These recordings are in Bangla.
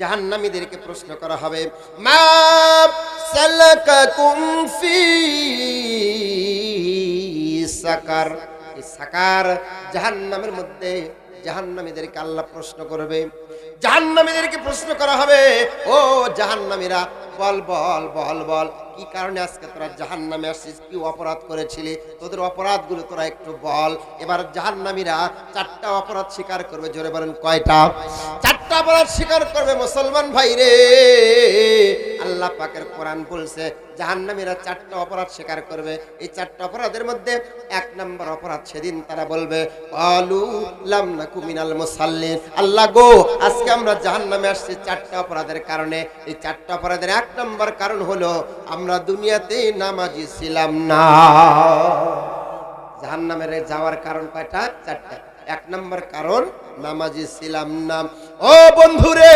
জাহান্নামীদেরকে প্রশ্ন করা হবে, মা সালাকাকুম ফি সাকার? সাকার জাহান্নামের মধ্যে জাহান্নামীদেরকে আল্লাহ প্রশ্ন করবে। জাহান্নামীদেরকে প্রশ্ন করা হবে, ও জাহান্নামীরা, বল বল বল বল, কি কারণে আজকে তোরা জাহান্নামে আসছিস? কি অপরাধ করেছিলি? তোদের অপরাধগুলো তোরা একটু বল। এবার জাহান্নামীরা চারটা অপরাধ স্বীকার করবে, জোরে বলেন কয়টা? চারটা অপরাধ স্বীকার করবে মুসলমান ভাই রে। আল্লাহ পাকের কোরআন বলছে, জাহান্নামীরা চারটা অপরাধ স্বীকার করবে। এই চারটা অপরাধের মধ্যে এক নম্বর অপরাধ সেদিন তারা বলবে মুসাল্লিন। আল্লাহ গো, আজকে আমরা জাহান্নামে আসছি চারটা অপরাধের কারণে। এই চারটা অপরাধের এক নম্বর কারণ হলো, আমরা দুনিয়াতে নামাজি ছিলাম না। জাহান্নামের যাওয়ার কারণ কয়টা? চারটা। এক নম্বর কারণ, নামাজি ছিলাম না। ও বন্ধুরে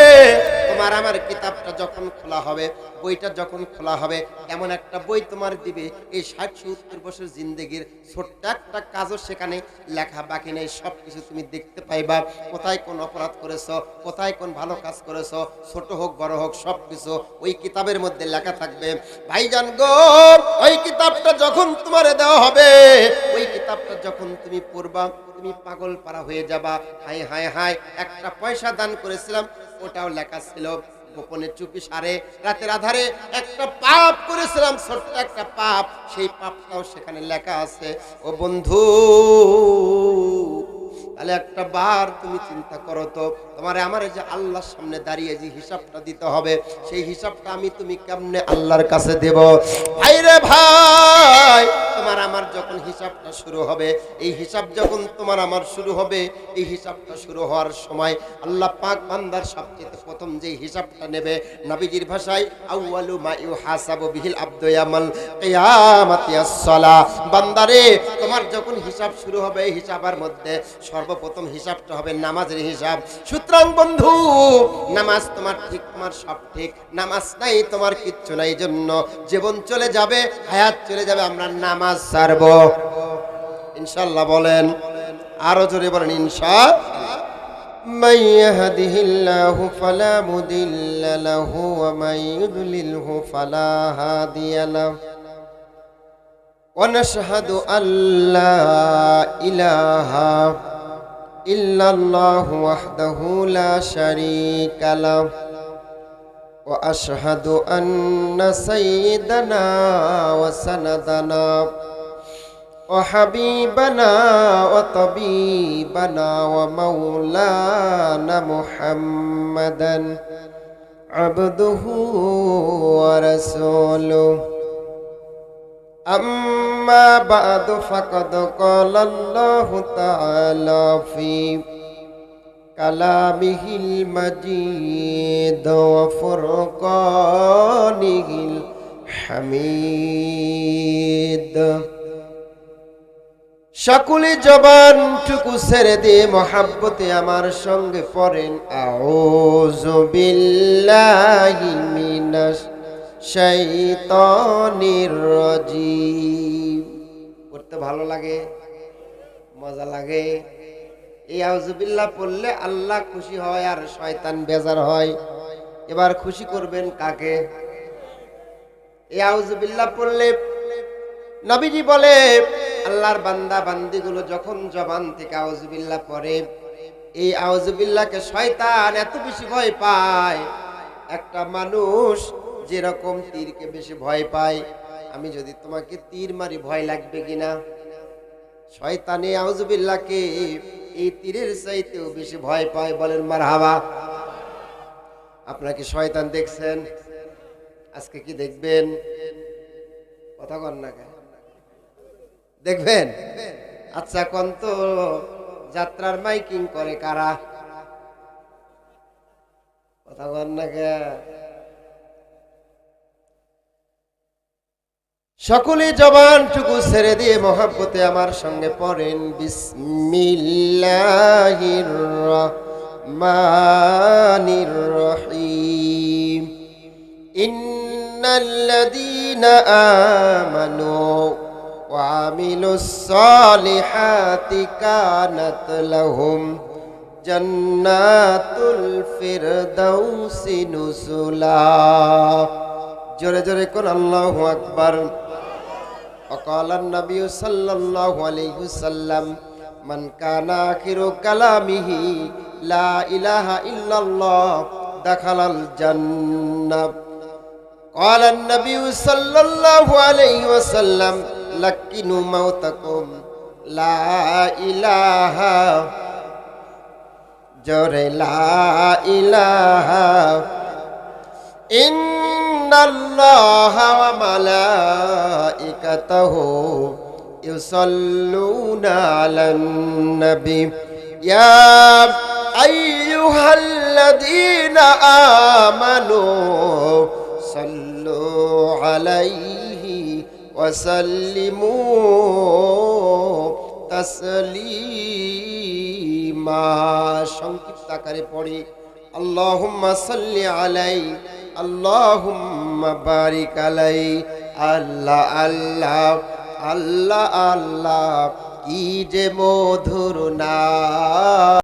তোমার আমার কিতাবটা যখন খোলা হবে, বইটা যখন খোলা হবে, এমন একটা বই তোমার দিবে। এই ষাট সত্তর বছর জিন্দগির ছোট্ট একটা কাজও সেখানে লেখা বাকি নেই সব কিছু তুমি দেখতে পাইবা। কোথায় কোন অপরাধ করেছ, কোথায় কোন ভালো কাজ করেছ, ছোট হোক, বড় হোক সব কিছু ওই কিতাবের মধ্যে লেখা থাকবে। ভাই ভাইজান গো, ওই কিতাবটা যখন তোমারে দেওয়া হবে, ওই কিতাবটা যখন তুমি পড়বা, তুমি পাগল পারা হয়ে যাবা। হায় হায় হায়, একটা পয়সা দান করেছিলাম ওটাও লেখা ছিল গোপনে চুপি সারে, রাতের আধারে একটা পাপ করেছিলাম, ছোট্ট একটা পাপ, সেই পাপটাও সেখানে লেখা আছে, ও বন্ধু, তাহলে একটা বার তুমি চিন্তা করো তো, তোমার আমার যে আল্লাহর সামনে দাঁড়িয়ে যে হিসাবটা দিতে হবে, সেই হিসাবটা আমি তুমি কেমনে আল্লাহর কাছে দেব? ভাইরে ভাই তোমার আমার যখন হিসাবটা শুরু হবে, এই হিসাব যখন তোমার আমার শুরু হবে, এই হিসাবটা শুরু হওয়ার সময় আল্লাহ পাক বান্দার সবচেয়ে প্রথম যে হিসাবটা নেবে নবীজির ভাষায়, আউয়ালু মা ইউহাসাবু বিহিল আব্দু ইয়ামাল কিয়ামাতি আসসালা। বান্দারে, তোমার যখন হিসাব শুরু হবে, এই হিসাবের মধ্যে সর্বপ্রথম হিসাবটা হবে নামাজের হিসাব। সুতরাং বন্ধু, নামাজ তোমার ঠিক, তোমার সব ঠিক, নামাজ নাই তোমার কিচ্ছু নাই। জন্য জীবন চলে যাবে, হায়াত চলে যাবে। আমরা নামাজ ছাড়ব ইনশাল্লাহ বলেন আরও জোরে বলেন ইনশা من يهده الله فلا مضل له ومن يضلله فلا هادي له ونشهد أن لا إله إلا الله وحده لا شريك له وأشهد أن سيدنا وسندنا وحبيبنا وطبيبنا ومولانا محمدا عبده ورسوله أما بعد فقد قال الله تعالى في كلامه المجيد وفرقانه الحميد সকলে জবানটুকু ছেড়ে দিয়ে মহাব্বতে আমার সঙ্গে পড়েন। বিল্লাহি মিনাশ পড়তে ভালো লাগে, মজা লাগে। এই আউজুবিল্লাহ পড়লে আল্লাহ খুশি হয় আর শয়তান বেজার হয়। এবার খুশি করবেন কাকে? এই আউজুবিল্লাহ পড়লে নবীজি বলে আল্লাহর বান্দা বান্দিগুলো যখন জবান থেকে আউজুবিল্লাহ পড়ে, এই আউজুবিল্লাহকে শয়তান এত বেশি ভয় পায়। একটা মানুষ যেরকম তীরকে বেশি ভয় পায়, আমি যদি তোমাকে তীর মারি ভয় লাগবে কিনা? শয়তানে আউজুবিল্লাহকে এই তীরের চাইতেও বেশি ভয় পায়, বলেন মার হাওয়া আপনাকে শয়তান দেখছেন? আজকে কি দেখবেন? কথা কন না কেন? দেখবেন? আচ্ছা কোন তো যাত্রার মাইকিং করে কারা? কথা কন না? সকলে জবানটুকু ছেড়ে দিয়ে মহাব্বতে আমার সঙ্গে পড়েন। বিসমিল্লাহির وعملوا الصالحات كانت لهم جنات الفردوس نزلا جورے جورے کن اللہ اکبر وقال النبي صلى الله عليه وسلم من كان آخر كلامه لا إله إلا الله دخل الجنة قال النبي صلى الله عليه وسلم লাকিনু মাউতাকুম, লা ইলাহা, জোরে লা ইলাহা। ইন্নাল্লাহা ওয়া মালাইকাতাহু ইউসাল্লুনা আলান নবী। ইয়া আইয়ুহাল্লাযীনা আমানু সাল্লু আলাইহি وسلموا تسليما সংক্ষিপ্ত আকারে পড়ি আল্লাহুম্মা সাল্লি আলাই আল্লাহুম্মা বারিক আলাই আল্লাহ আল্লাহ আল্লাহ আল্লাহ কি যে মধুর না